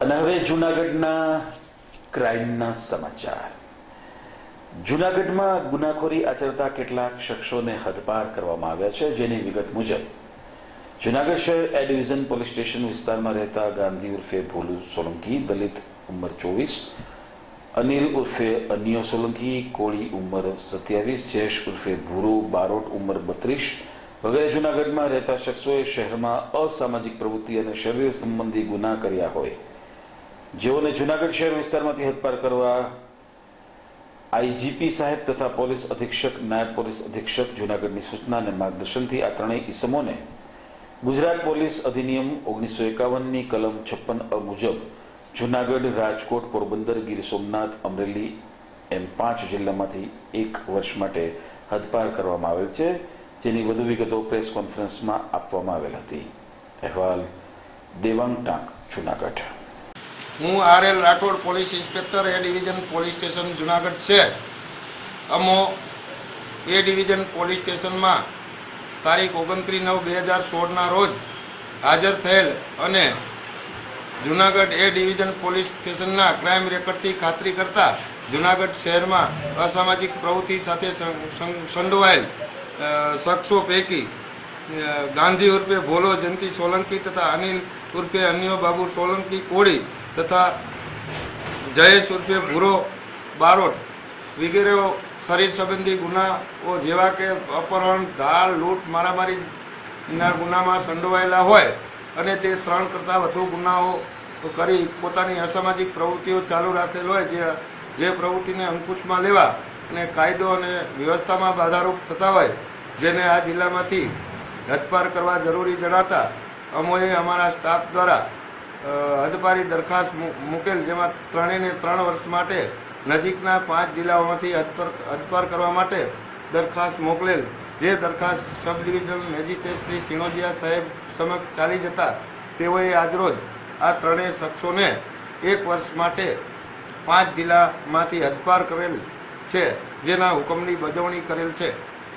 અને હવે જૂનાગઢના ક્રાઇમના સમાચાર. જૂનાગઢમાં ગુનાખોરી આચરતા કેટલાક શખ્સોને હદપાર કરવામાં આવ્યા છે જેની વિગત મુજબ, જૂનાગઢ શહેર એ ડિવિઝન પોલીસ સ્ટેશન વિસ્તારમાં રહેતા ગાંધી ઉર્ફે ભોલુ સોલંકી, દલિત ઉંમર ચોવીસ, અનિલ ઉર્ફે અનિયો સોલંકી, કોળી ઉંમર સત્યાવીસ, જયેશ ઉર્ફે ભૂરો બારોટ ઉંમર બત્રીસ વગેરે જૂનાગઢમાં રહેતા શખ્સોએ શહેરમાં અસામાજિક પ્રવૃત્તિ અને શરીર સંબંધી ગુના કર્યા હોય. જેઓને જુનાગઢ શહેર વિસ્તારમાંથી હદપાર કરવા આઈજીપી સાહેબ તથા પોલીસ અધિક્ષક, નાયબ પોલીસ અધિક્ષક જુનાગઢની સૂચના અને માર્ગદર્શનથી આ ત્રણેય ઈસમોને ગુજરાત પોલીસ અધિનિયમ ઓગણીસો એકાવનની કલમ છપ્પન અ મુજબ જુનાગઢ રાજકોટ પોરબંદર ગીર સોમનાથ અમરેલી એમ પાંચ જિલ્લામાંથી એક વર્ષ માટે હદપાર કરવામાં આવેલ છે, જેની વધુ વિગતો પ્રેસ કોન્ફરન્સમાં આપવામાં આવેલ હતી. અહેવાલ દેવાંગ ટાંક, જૂનાગઢ. હું R L Rathod police inspector A division police station Junagadh છે. અમો એ ડિવિઝન પોલીસ સ્ટેશનમાં તારીખ ઓગણત્રીસ નવ બે હજાર સોળના રોજ હાજર થયેલ અને જુનાગઢ એ ડિવિઝન પોલીસ સ્ટેશનના ક્રાઇમ રેકર્ડથી ખાતરી કરતા જુનાગઢ શહેરમાં અસામાજિક પ્રવૃત્તિ સાથે સંડોવાયેલ શખ્સો પૈકી ગાંધી ઉર્ફે ભોલો જયંતિ સોલંકી તથા અનિલ ઉર્ફે અન્યો બાબુ સોલંકી કોળી તથા જયેશ ઉર્ફે ભૂરો બારોટ વગેરેઓ શરીર સંબંધી ગુનાઓ જેવા કે અપહરણ ધાળ લૂંટ, મારામારીના ગુનામાં સંડોવાયેલા હોય અને તે ત્રણ કરતાં વધુ ગુનાઓ કરી પોતાની અસામાજિક પ્રવૃત્તિઓ ચાલુ રાખેલ હોય જે જે પ્રવૃત્તિને અંકુશમાં લેવા અને કાયદો અને વ્યવસ્થામાં બાધારૂપ થતા હોય, જેને આ જિલ્લામાંથી હદપાર કરવા જરૂરી જણાતા અમોએ અમારા સ્ટાફ દ્વારા હદપારી દરખાસ્ત મૂકેલ, જેમાં ત્રણેયને ત્રણ વર્ષ માટે નજીકના પાંચ જિલ્લાઓમાંથી હદપાર હદપાર કરવા માટે દરખાસ્ત મોકલેલ. જે દરખાસ્ત sub divisional magistrate Shri Sinodiya સાહેબ સમક્ષ ચાલી જતા, તેઓએ આજરોજ આ ત્રણેય શખ્સોને એક વર્ષ માટે પાંચ જિલ્લામાંથી હદપાર કરેલ છે, જેના હુકમની બજવણી કરેલ છે.